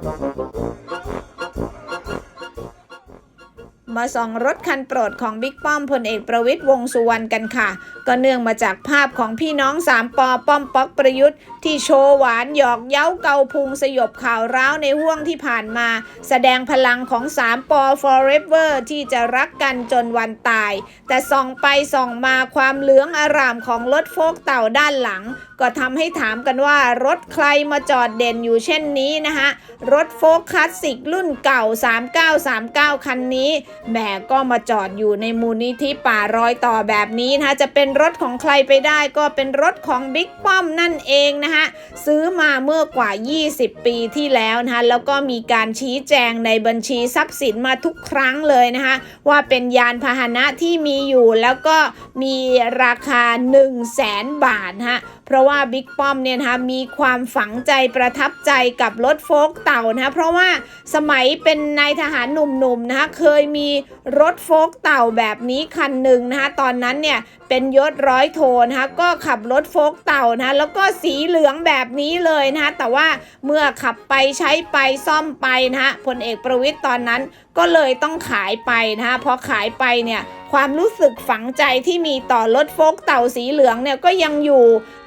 Thank you. มาส่องรถคันโปรดของบิ๊กป้อมพลเอกประวิตยวงสุวรรณกันค่ะ ก็เนื่องมาจากภาพของพี่น้องสามปอป้อมป๊อกประยุทธ์ ที่โชว์หวานหยอกเย้าเกาพุงสยบข่าวร้าวในห่วงที่ผ่านมา แสดงพลังของสามปอ forever ที่จะรักกันจนวันตาย แต่ส่องไปส่องมาความเหลืองอารามของรถโฟกเต่าด้านหลัง ก็ทำให้ถามกันว่ารถใครมาจอดเด่นอยู่เช่นนี้นะคะรถโฟกคลาสสิกรุ่นเก่า 3939 คันนี้แหมก็มาจอดอยู่ในมูลนิธิป่ารอยต่อแบบนี้นะคะจะเป็นรถของใครไปได้ก็เป็นรถของบิ๊กป้อมนั่นเองนะคะซื้อมาเมื่อกว่า 20 ปีที่แล้วนะคะแล้วก็มีการชี้แจงในบัญชีทรัพย์สินมาทุกครั้งเลยนะคะว่าเป็นยานพาหนะที่มีอยู่แล้วก็มีราคา 1 0 0 0 0แสนบาทนะคะเพราะว่าบิ๊กป้อมเนี่ยนะคะมีความฝังใจประทับใจกับรถโฟกเต่านะคะเพราะว่าสมัยเป็นนายทหารหนุ่มๆนะคะเคยมีรถโฟกเต่าแบบนี้คันหนึ่งนะคะตอนนั้นเนี่ยเป็นยศร้อยโทนะคะก็ขับรถโฟกเต่านะะแล้วก็สีเหลืองแบบนี้เลยนะคะแต่ว่าเมื่อขับไปใช้ไปซ่อมไปนะคะพลเอกประวิตยตอนนั้นก็เลยต้องขายไปนะคะพอขายไปเนี่ย ความรู้สึกฝังใจที่มีต่อรถโฟกเต่าสีเหลืองเนี่ยก็ยังอยู่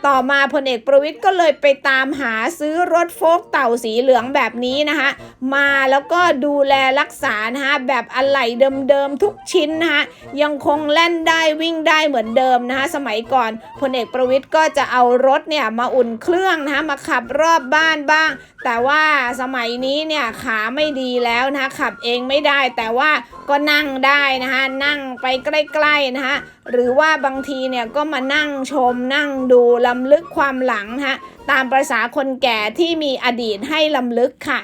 ต่อมาพลเอกประวิตยก็เลยไปตามหาซื้อรถโฟกเต่าสีเหลืองแบบนี้นะคะมาแล้วก็ดูแลรักษานะคะแบบอะไหล่เดิมๆทุกชิ้นนะคะยังคงแล่นได้วิ่งได้เหมือนเดิมนะคะสมัยก่อนพลเอกประวิตยก็จะเอารถเนี่ยมาอุ่นเครื่องนะคะมาขับรอบบ้านบ้าง แต่ว่าสมัยนี้เนี่ยขาไม่ดีแล้วนะคะขับเองไม่ได้แต่ว่าก็นั่งได้นะคะนั่งไปใกล้ๆนะคะหรือว่าบางทีเนี่ยก็มานั่งชมนั่งดูลำลึกความหลังนะคะตามประษาคนแก่ที่มีอดีตให้ลำลึกค่ะ